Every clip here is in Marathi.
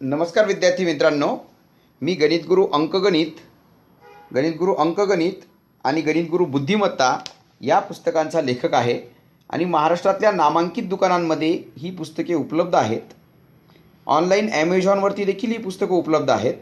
नमस्कार विद्यार्थी मित्रांनो. मी गणितगुरू अंकगणित गणितगुरू अंकगणित आणि गणितगुरू बुद्धिमत्ता या पुस्तकांचा लेखक आहे आणि महाराष्ट्रातल्या नामांकित दुकानांमध्ये ही पुस्तके उपलब्ध आहेत. ऑनलाईन ॲमेझॉनवरती देखील ही पुस्तकं उपलब्ध आहेत.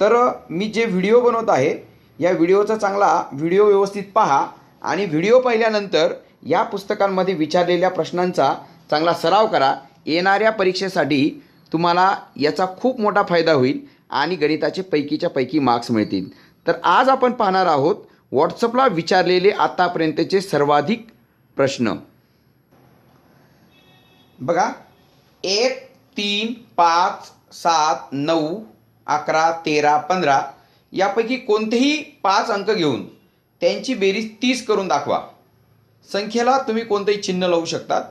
तर मी जे व्हिडिओ बनवत आहे या व्हिडिओचा चांगला व्हिडिओ व्यवस्थित पहा आणि व्हिडिओ पाहिल्यानंतर या पुस्तकांमध्ये विचारलेल्या प्रश्नांचा चांगला सराव करा. येणाऱ्या परीक्षेसाठी तुम्हाला याचा खूप मोठा फायदा होईल आणि गणिताचे पैकीच्या पैकी मार्क्स मिळतील. तर आज आपण पाहणार आहोत व्हॉट्सअपला विचारलेले आतापर्यंतचे सर्वाधिक प्रश्न. बघा एक तीन पाच सात नऊ अकरा तेरा पंधरा यापैकी कोणतेही पाच अंक घेऊन त्यांची बेरीज तीस करून दाखवा. संख्येला तुम्ही कोणतंही चिन्ह लावू शकतात.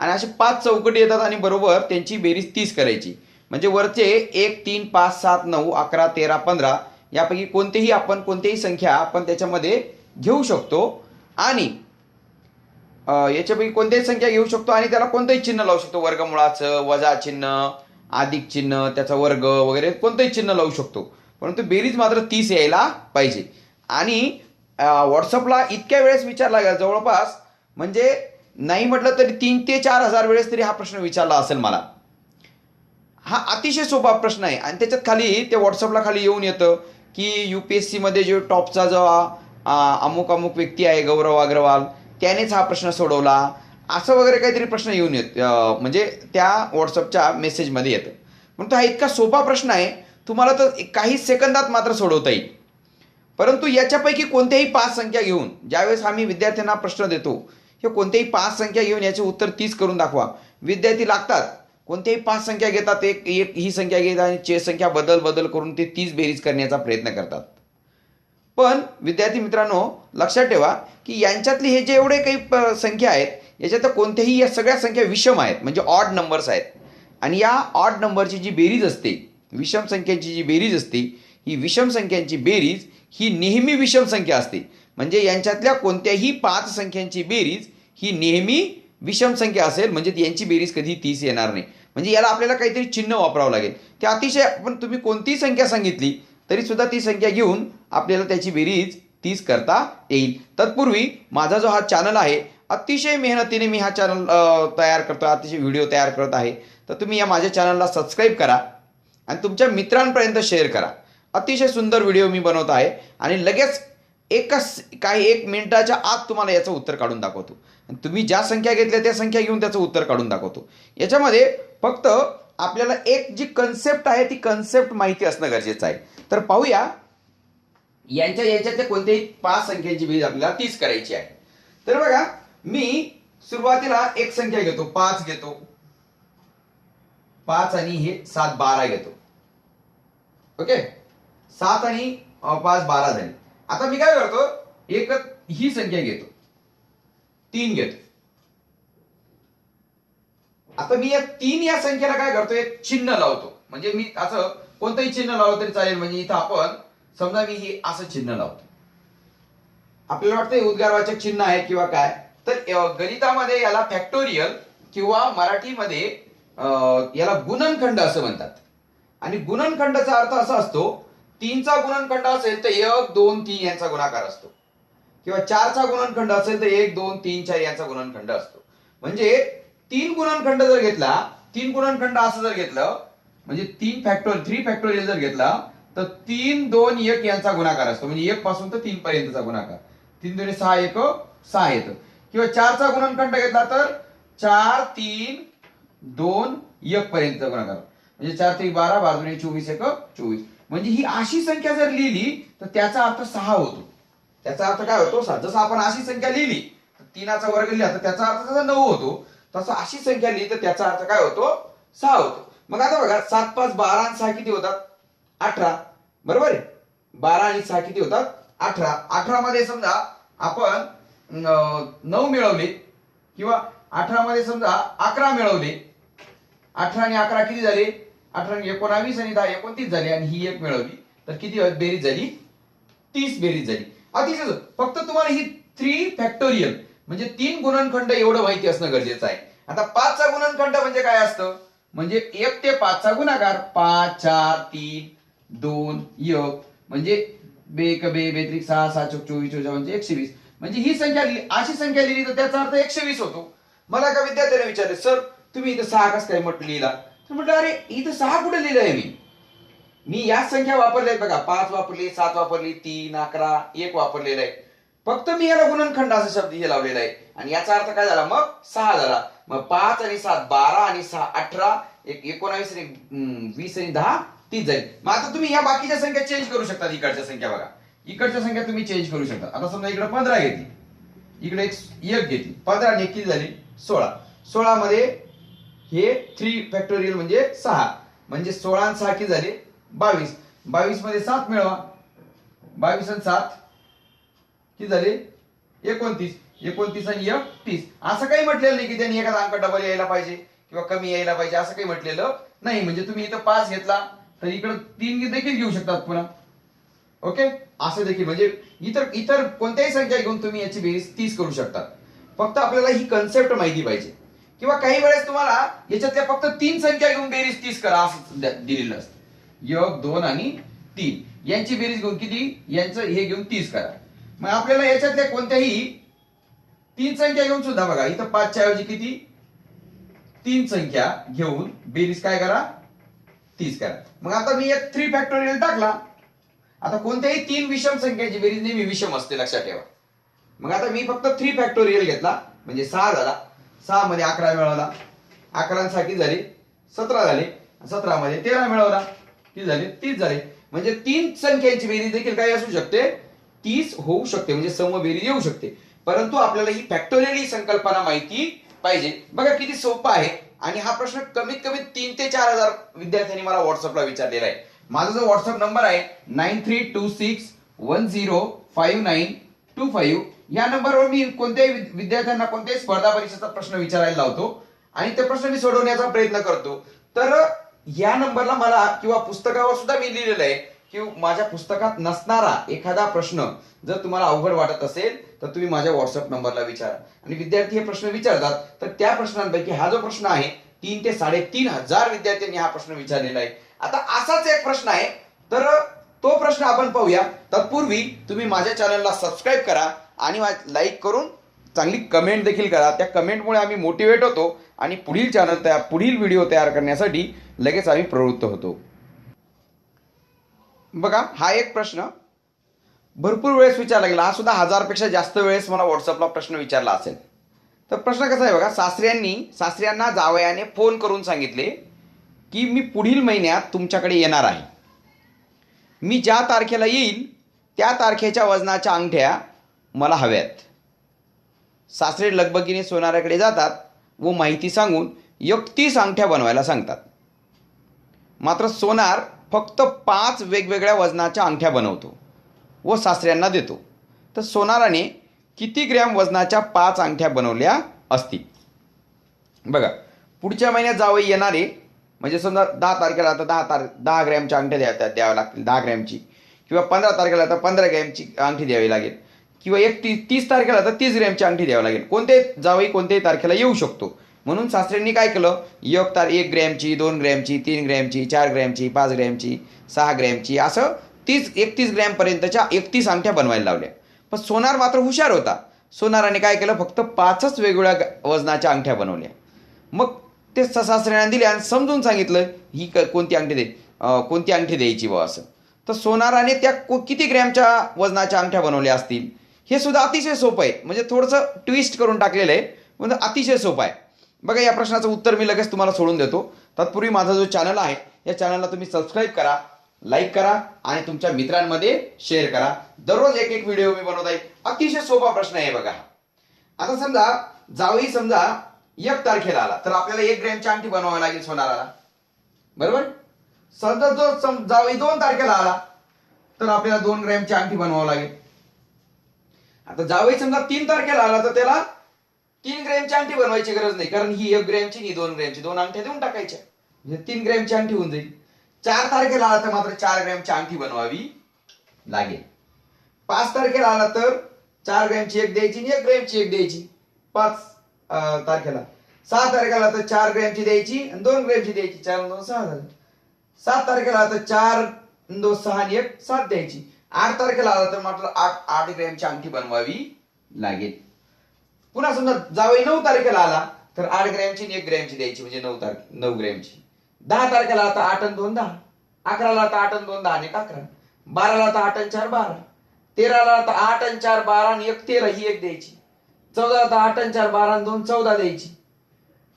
आणि असे पाच चौकटी येतात आणि बरोबर त्यांची बेरीज तीस करायची. म्हणजे वरचे एक तीन पाच सात नऊ अकरा तेरा पंधरा यापैकी कोणतेही आपण कोणतेही संख्या आपण त्याच्यामध्ये घेऊ शकतो. आणि याच्यापैकी कोणत्याही संख्या घेऊ शकतो आणि त्याला कोणतंही चिन्ह लावू शकतो. वर्गमुळाचं वजा चिन्ह अधिक चिन्ह त्याचा वर्ग वगैरे कोणतंही चिन्ह लावू शकतो. परंतु बेरीज मात्र तीस यायला पाहिजे. आणि व्हॉट्सअपला इतक्या वेळेस विचारला गेला जवळपास म्हणजे नाही म्हटलं तरी तीन ते चार हजार वेळेस तरी हा प्रश्न विचारला असेल मला. हा अतिशय सोपा प्रश्न आहे. आणि त्याच्यात खाली ते व्हॉट्सअपला खाली येऊन येतं की यू पी एस सीमध्ये जो टॉपचा जो अमुक अमुक व्यक्ती आहे गौरव अग्रवाल त्यानेच हा प्रश्न सोडवला. असं वगैरे काहीतरी प्रश्न येऊन येत म्हणजे त्या व्हॉट्सअपच्या मेसेजमध्ये येतं. म्हणून हा इतका सोपा प्रश्न आहे तुम्हाला तर काही सेकंदात मात्र सोडवता येईल. परंतु याच्यापैकी कोणत्याही पाच संख्या घेऊन ज्यावेळेस आम्ही विद्यार्थ्यांना प्रश्न देतो हे कोणत्याही पाच संख्या घेऊन याचे उत्तर तीस करून दाखवा. विद्यार्थी लागतात. कोणत्याही पाच संख्या घेतात एक एक ही संख्या घेतात आणि चे संख्या बदल बदल करून ते तीस बेरीज करण्याचा प्रयत्न करतात. पण विद्यार्थी मित्रांनो लक्षात ठेवा की यांच्यातली हे जे एवढे काही प- संख्या आहेत याच्यात कोणत्याही या सगळ्या संख्या विषम आहेत म्हणजे ऑड नंबर्स आहेत. आणि या ऑड नंबरची जी बेरीज असते विषम संख्यांची जी बेरीज असते ही विषम संख्यांची बेरीज ही नेहमी विषम संख्या असते. म्हणजे यांच्यातल्या कोणत्याही पाच संख्यांची बेरीज ही नेहमी विषम संख्या असेल म्हणजे यांची बेरीज कधी तीस येणार नाही. म्हणजे याला आपल्याला काहीतरी चिन्ह वापरावं लागेल. ते अतिशय पण तुम्ही कोणतीही संख्या सांगितली तरी सुद्धा ती संख्या घेऊन आपल्याला त्याची बेरीज तीस करता येईल. तत्पूर्वी माझा जो हा चॅनल आहे अतिशय मेहनतीने मी हा चॅनल तयार करतो अतिशय व्हिडिओ तयार करत आहे. तर तुम्ही या माझ्या चॅनलला सबस्क्राईब करा आणि तुमच्या मित्रांपर्यंत शेअर करा. अतिशय सुंदर व्हिडिओ मी बनवत आहे आणि लगेच एकच काही एक मिनिटाच्या आत तुम्हाला याचं उत्तर काढून दाखवतो. आणि तुम्ही ज्या संख्या घेतल्या त्या संख्या घेऊन त्याचं उत्तर काढून दाखवतो. याच्यामध्ये फक्त आपल्याला एक जी कन्सेप्ट आहे ती कन्सेप्ट माहिती असणं गरजेचं आहे. तर पाहूया. यांच्या याच्यातल्या कोणत्याही पाच संख्यांची बेरीज आपल्याला तीच करायची आहे. तर बघा मी सुरुवातीला एक संख्या घेतो पाच घेतो. पाच आणि हे सात बारा घेतो. ओके? सात आणि पाच बारा झाली. आता मी काय करतो? एक ही संख्या घेतो. तीन घेतो. आता मी या तीन या संख्येला काय करतो? एक चिन्ह लावतो. म्हणजे मी असं कोणतंही चिन्ह लावलं तरी चालेल. म्हणजे इथं आपण समजा मी ही असं चिन्ह लावतो. आपल्याला वाटतं उद्गारवाचक चिन्ह आहे किंवा काय? तर गणितामध्ये याला फॅक्टोरियल किंवा मराठीमध्ये याला गुणनखंड असं म्हणतात. आणि गुणनखंडाचा अर्थ असा असतो तीनचा गुणनखंड असेल तर एक दोन तीन यांचा गुणाकार असतो. किंवा चारचा गुणनखंड असेल तर एक दोन तीन चार यांचा गुणनखंड असतो. म्हणजे तीन गुणनखंड जर घेतला तीन गुणनखंड असं जर घेतलं म्हणजे तीन फॅक्टोरियल थ्री फॅक्टोरियल जर घेतला तर तीन दोन एक यांचा गुणाकार असतो. म्हणजे एक पासून तर तीन पर्यंतचा गुणाकार. तीन दोन सहा एक सहा येतं. किंवा चारचा गुणनखंड घेतला तर चार तीन दोन एक पर्यंतचा गुणाकार. म्हणजे चार तीन बारा बारा दोन चोवीस एक चोवीस. म्हणजे ही अशी संख्या जर लिहिली तर त्याचा अर्थ सहा होतो. त्याचा अर्थ काय होतो? जसं आपण अशी संख्या लिहिली तर तीनाचा वर्ग लिहिला तर त्याचा अर्थ त्याचा नऊ होतो तसं अशी संख्या लिहिली तर त्याचा अर्थ काय होतो? सहा होतो. मग आता बघा सात पाच बारा आणि सहा किती होतात? अठरा. बरोबर आहे? बारा आणि सहा किती होतात? अठरा. अठरा मध्ये समजा आपण नऊ मिळवले किंवा अठरा मध्ये समजा अकरा मिळवले. अठरा आणि अकरा किती झाले? अठरा एकोणावीस आणि दहा एकोणतीस झाले आणि ही एक मिळवली. तर किती बेरीज झाली? तीस बेरीज झाली. अतिशय फक्त तुम्हाला ही थ्री फॅक्टोरियल म्हणजे तीन गुणनखंड एवढं माहिती असणं गरजेचं आहे. आता पाचचा गुणनखंड म्हणजे काय असतं? म्हणजे एक ते पाचचा गुणाकार पाच चार तीन दोन एक. म्हणजे बे बे बेत्रिक सहा सहा चौक चोवीस चोवीस म्हणजे एकशे वीस. म्हणजे ही संख्या लिहिली अशी संख्या लिहिली तर त्याचा अर्थ एकशे वीस होतो. मला एका विद्यार्थ्याने विचारले सर तुम्ही इथं सहा कस काय म्हटलं लिहिला? म्हटलं अरे इथं सहा कुठे लिहिलं आहे मी? मी या संख्या वापरल्या आहेत बघा. पाच वापरली सात वापरली तीन अकरा एक वापरलेला आहे. फक्त मी याला गुणनखंड असा शब्द हे लावलेला आहे. आणि याचा अर्थ काय झाला? मग सहा झाला. मग पाच आणि सात बारा आणि सहा अठरा एक एकोणावीस आणि वीस आणि दहा तीस जाईल. मग आता तुम्ही या बाकीच्या संख्या चेंज करू शकता इकडच्या संख्या बघा. इकडच्या संख्या तुम्ही चेंज करू शकता आता समजा इकडे पंधरा घेतली. इकडे एक घेतली. पंधरा आणि एक किती झाली सोळा. सोळा मध्ये हे थ्री फॅक्टोरियल म्हणजे सहा. म्हणजे सोळा आणि सहा कि झाले? बावीस. बावीसमध्ये सात मिळवा. बावीस आणि सात कि झाले? एकोणतीस. एकोणतीस आणि एक तीस असं काही म्हटलेलं नाही की त्यांनी एखादा अंक डबल यायला पाहिजे किंवा कमी यायला पाहिजे असं काही म्हटलेलं नाही. म्हणजे तुम्ही इथं पाच घेतला तर इकडं तीन देखील घेऊ शकतात पुन्हा. ओके? असं देखील. म्हणजे इतर इतर कोणत्याही संख्या घेऊन तुम्ही याची बेरीज तीस करू शकतात फक्त आपल्याला ही कन्सेप्ट माहिती पाहिजे. किंवा काही वेळेस तुम्हाला याच्यातल्या फक्त तीन संख्या घेऊन बेरीज तीस करा असं दिलेलं असतं. एक दोन आणि तीन. यांची बेरीज घेऊन किती? यांचं हे घेऊन तीस करा. मग आपल्याला याच्यातल्या कोणत्याही तीन संख्या घेऊन सुद्धा बघा इथं पाचच्या ऐवजी किती? तीन संख्या घेऊन बेरीज काय करा? तीस करा. मग आता मी एक थ्री फॅक्टोरियल टाकला. आता कोणत्याही तीन विषम संख्याची बेरीज नेहमी विषम असते लक्षात ठेवा. मग आता मी फक्त थ्री फॅक्टोरियल घेतला. म्हणजे सहा झाला. सहा मध्ये अकरा मिळवला. अकरा झाली सहा किती झाले सतरा झाले. सतरा मध्ये तेरा मिळवला. किती झाले तीस झाले. म्हणजे तीन संख्यांची बेरीज देखील काय असू शकते. तीस होऊ शकते म्हणजे समबेरीज येऊ शकते. परंतु आपल्याला ही फॅक्टोरियल ही संकल्पना माहिती पाहिजे. बघा किती सोपा आहे. आणि हा प्रश्न कमीत कमी तीन ते चार हजार विद्यार्थ्यांनी मला व्हॉट्सअपला विचारलेला आहे. माझा जो व्हॉट्सअप नंबर आहे nine three two six one zero five nine two five या नंबरवर मी कोणत्याही विद्यार्थ्यांना कोणत्याही स्पर्धा परीक्षेचा प्रश्न विचारायला लावतो आणि ते प्रश्न मी सोडवण्याचा प्रयत्न करतो. तर या नंबरला मला किंवा पुस्तकावर सुद्धा मी लिहिलेलं आहे की माझ्या पुस्तकात नसणारा एखादा प्रश्न जर तुम्हाला अवघड वाटत असेल तर तुम्ही माझ्या व्हॉट्सअप नंबरला विचारा. आणि विद्यार्थी हे प्रश्न विचारतात तर त्या प्रश्नांपैकी हा जो प्रश्न आहे तीन ते साडेतीन हजार विद्यार्थ्यांनी हा प्रश्न विचारलेला आहे. आता असाच एक प्रश्न आहे तर तो प्रश्न आपण पाहूया. तत्पूर्वी तुम्ही माझ्या चॅनलला सबस्क्राईब करा आणि लाईक करून चांगली कमेंट देखील करा. त्या कमेंटमुळे आम्ही मोटिवेट होतो आणि पुढील चॅनल तयार पुढील व्हिडिओ तयार करण्यासाठी लगेच आम्ही प्रवृत्त होतो. बघा हा एक प्रश्न. भरपूर वेळेस विचारला गेला. हा सुद्धा हजारपेक्षा जास्त वेळेस मला व्हॉट्सअपला प्रश्न विचारला असेल. तर प्रश्न कसा आहे बघा सासऱ्यांनी सासऱ्यांना जावयाने फोन करून सांगितले की मी पुढील महिन्यात तुमच्याकडे येणार आहे. मी ज्या तारखेला येईल त्या तारखेच्या वजनाच्या अंगठ्या मला हव्यात. सासरे लगबगीने सोनाऱ्याकडे जातात व माहिती सांगून एकतीस अंगठ्या बनवायला सांगतात. मात्र सोनार फक्त पाच वेगवेगळ्या वजनाच्या अंगठ्या बनवतो व सासऱ्यांना देतो. तर सोनाराने किती ग्रॅम वजनाच्या पाच अंगठ्या बनवल्या असतील? बघा पुढच्या महिन्यात जावई येणारे म्हणजे समजा दहा तारखेला आता दहा तार दहा ग्रॅमच्या अंगठ्या द्या द्याव्या लागतील दहा ग्रॅमची. किंवा पंधरा तारखेला तर पंधरा ग्रॅमची अंगठी द्यावी लागेल. किंवा एक ती तीस तारखेला तर तीस ग्रॅमची अंगठी द्यावी लागेल. कोणत्याही जावई कोणत्याही तारखेला येऊ शकतो. म्हणून सासऱ्यांनी काय केलं? एक तार एक ग्रॅमची दोन ग्रॅमची तीन ग्रॅमची चार ग्रॅमची पाच ग्रॅमची सहा ग्रॅमची असं तीस एकतीस ग्रॅमपर्यंतच्या एकतीस अंगठ्या बनवायला लावल्या. पण सोनार मात्र हुशार होता. सोनाराने काय केलं? फक्त पाचच वेगवेगळ्या वजनाच्या अंगठ्या बनवल्या. मग ते स- सासऱ्यांना दिले आणि समजून सांगितलं ही क कोणती अंगठी दे कोणती अंगठी द्यायची बा असं. तर सोनाराने त्या को- किती ग्रॅमच्या वजनाच्या अंगठ्या बनवल्या असतील? हे सुद्धा अतिशय सोपं आहे. म्हणजे थोडंसं ट्विस्ट करून टाकलेलं आहे. म्हणजे अतिशय सोपं आहे. बघा या प्रश्नाचं उत्तर मी लगेच तुम्हाला सोडून देतो. तत्पूर्वी माझा जो चॅनल आहे या चॅनलला तुम्ही सबस्क्राईब करा लाईक करा आणि तुमच्या मित्रांमध्ये शेअर करा. दररोज एक एक व्हिडिओ मी बनवत आहे. अतिशय सोपा प्रश्न आहे बघा. आता समजा जावई समजा एक तारखेला आला तर आपल्याला एक ग्रॅमची अंगठी बनवावी लागेल सोनाराला. बरोबर? समजा जो सम- जावई दोन तारखेला आला तर आपल्याला दोन ग्रॅमची अंगठी बनवावं लागेल. आता जावई समजा तीन तारखेला आला तर त्याला तीन ग्रॅमची अंगठी बनवायची गरज नाही. कारण ही एक ग्रॅमची ही दोन ग्रॅमची. दोन अंगठ्या देऊन टाकायच्या. म्हणजे तीन ग्रॅमची अंगठी होऊन जाईल. चार तारखेला आला तर मात्र चार ग्रॅमची अंगठी बनवावी लागेल. पाच तारखेला आला तर चार ग्रॅमची एक द्यायची आणि एक ग्रॅमची एक द्यायची. पाच तारखेला. सहा तारखेला तर चार ग्रॅमची द्यायची आणि दोन ग्रॅमची द्यायची. चार दोन सहा झालं. सात तारखेला आला तर चार दोन सहा आणि एक सात द्यायची. आठ तारखेला आला तर मात्र आठ आठ ग्रॅमची अंगठी बनवावी लागेल. पुन्हा समजा जावई नऊ तारखेला आला तर आठ ग्रॅमची आणि एक ग्रॅमची द्यायची म्हणजे नऊ तारखे नऊ ग्रॅमची दहा तारखेला आता आठ आणि दोन दहा. अकराला आता आठ आणि दोन दहा आणि एक अकरा. बाराला आता आठ आणि चार बारा. तेराला आता आठ आणि चार बारा आणि एक तेरा ही एक द्यायची. चौदाला आता आठ आणि चार बारा आणि दोन चौदा द्यायची.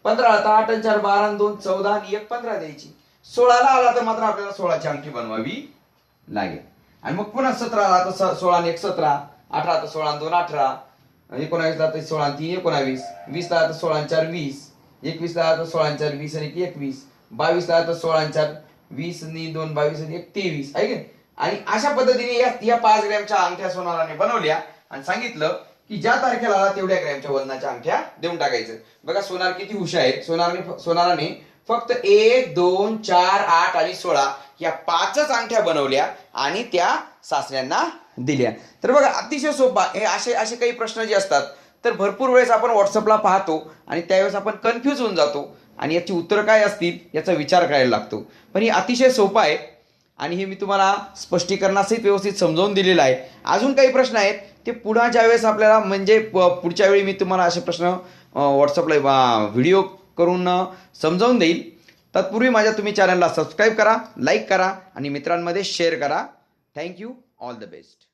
पंधराला आता आठ आणि चार बारा आणि दोन चौदा आणि एक पंधरा द्यायची. सोळाला आला तर मात्र आपल्याला सोळाची अंगठी बनवावी लागेल. आणि मग पुन्हा सतरा आता सोळा आणि एक सतरा अठरा तर सोळा दोन अठरा. एकोणावीसला तर सोळा तीन एकोणावीस. वीसला आता सोळा चार वीस. एकवीसला आता सोळा चार वीस आणि एक एकवीस. बावीसला आता सोळा चार वीस आणि दोन बावीस आणि एक तेवीस. आहे की आणि अशा पद्धतीने या या पाच ग्रॅमच्या अंगठ्या सोनाराने बनवल्या आणि सांगितलं की ज्या तारखेला आला तेवढ्या ग्रॅमच्या वजनाच्या अंगठ्या देऊन टाकायचं. बघा सोनार किती हुशार आहेत. सोनारने सोनाराने फक्त एक दोन चार आठ आणि सोळा या पाचच अंगठ्या बनवल्या आणि त्या सासऱ्यांना दिल्या. तर बघा अतिशय सोपा. हे असे असे काही प्रश्न जे असतात तर भरपूर वेळेस आपण व्हॉट्सअपला पाहतो आणि त्यावेळेस आपण कन्फ्यूज होऊन जातो आणि याची उत्तरं काय असतील याचा विचार करायला लागतो. पण हे अतिशय सोपं आहे आणि हे मी तुम्हाला स्पष्टीकरणासहित व्यवस्थित समजावून दिलेलं आहे. अजून काही प्रश्न आहेत? ते पुन्हा ज्यावेळेस आपल्याला म्हणजे पुढच्या वेळी मी तुम्हाला असे प्रश्न व्हॉट्सअपला व्हिडिओ करून समजावून देईल. तत्पूर्वी माझ्या तुम्ही चॅनलला सबस्क्राईब करा लाईक करा आणि मित्रांमध्ये शेअर करा. Thank you all the best